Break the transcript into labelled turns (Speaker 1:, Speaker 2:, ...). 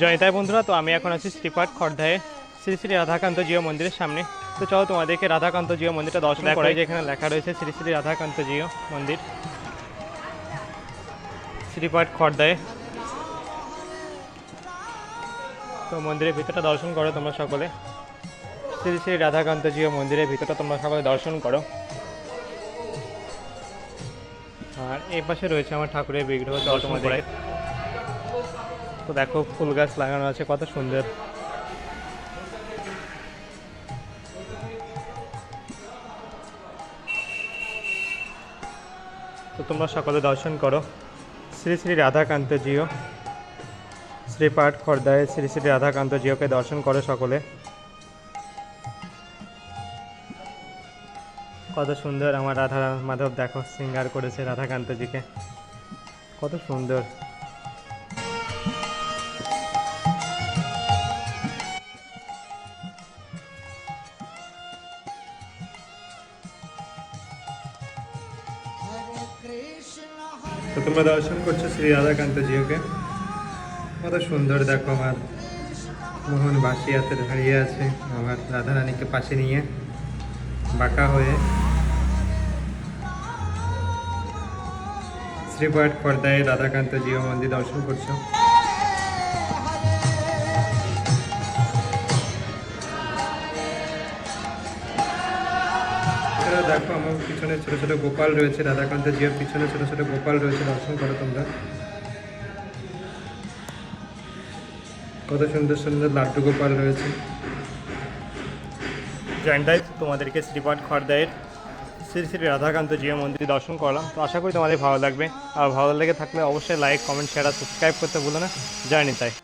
Speaker 1: জয়তাই বন্ধুরা তো আমি এখন আছি শ্রীপাঠ খর্ধায় শ্রী শ্রী রাধাকান্ত জিও মন্দিরের সামনে। তো চলো তোমাদেরকে রাধাকান্ত জিও মন্দিরটা দর্শন করাই যেখানে লেখা রয়েছে শ্রী শ্রী রাধাকান্ত জিও মন্দির। শ্রীপাঠ খর্ধায় তো মন্দিরের ভিতরটা দর্শন করো তোমরা সকলে। শ্রী শ্রী রাধাকান্ত জিও মন্দিরের ভিতরটা তোমরা সকলে দর্শন করো। আর এই পাশে রয়েছে আমার ঠাকুরের বিগ্রহ চলো তোমাদের তো দেখো ফুল গাছ লাগানো আছে, কত সুন্দর। তো তোমরা সকলে দর্শন করো। শ্রী শ্রী রাধাকান্ত জিও, শ্রীপাঠ খর্দায় শ্রী শ্রী রাধাকান্ত জিওকে দর্শন করো সকলে। কত সুন্দর আমার রাধা মাধব দেখো, সিঙ্গার করেছে রাধাকান্তজিকে কত সুন্দর। তোমরা দর্শন করছ শ্রী রাধাকান্ত জিওকে কত সুন্দর দেখো আমার মোহন বাসি হাতে দাঁড়িয়ে আছে, আমার রাধা রানীকে পাশে নিয়ে বাঁকা হয়ে। শ্রীপাঠ পর্দায় রাধাকান্ত জিও মন্দির দর্শন করছ। এছাড়া দেখো আমার পিছনে ছোট ছোট গোপাল রয়েছে, রাধাকান্ত জিয়ার পিছনে ছোট ছোট গোপাল রয়েছে, দর্শন করো তোমরা। কত সুন্দর সুন্দর লাড্ডু গোপাল রয়েছে। জয়েন্টাই তোমাদেরকে শ্রীপাঠ খড়দায়ের শ্রী শ্রী রাধাকান্ত জিও মন্দির দর্শন করলাম। তো আশা করি তোমাদের ভালো লাগবে। আর ভালো লেগে থাকলে অবশ্যই লাইক কমেন্ট শেয়ার আর সাবস্ক্রাইব করতে ভুলো না। জয় নিতাই।